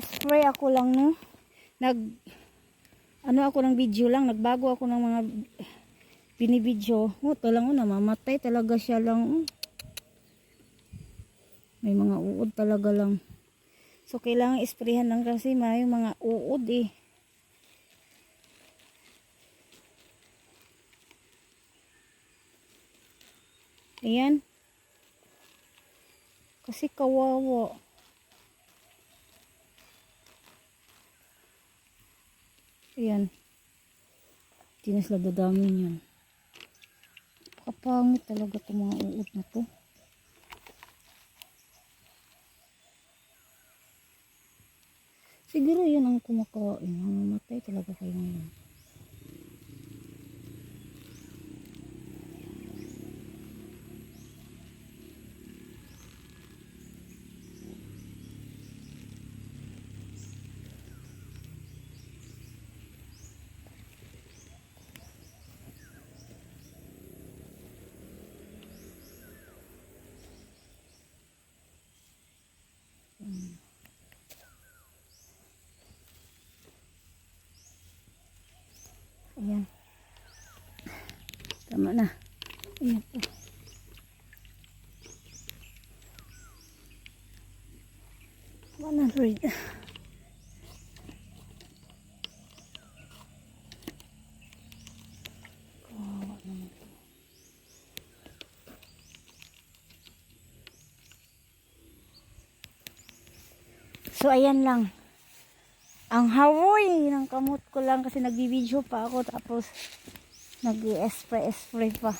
spray ako lang no. Nag ano ako ng video lang, nagbago ako ng mga binibidyo. Oh, ito lang oh, namamatay talaga siya lang. May mga uod talaga lang. So kailangan isprayhan lang kasi may mga uod eh. Ayan. Kasi kawawa. Ayan. Hindi na sila dadamin yan. Kapangit talaga itong mga uod na to. Siguro yun ang kumakain. Mamamatay talaga kayo ngayon. Ayan. Tama na. Ayan po. One hundred. Kawawa naman to. So ayan lang. Ang hawoy ng kamot ko lang kasi nagbibideo pa ako tapos nag-spray spray pa.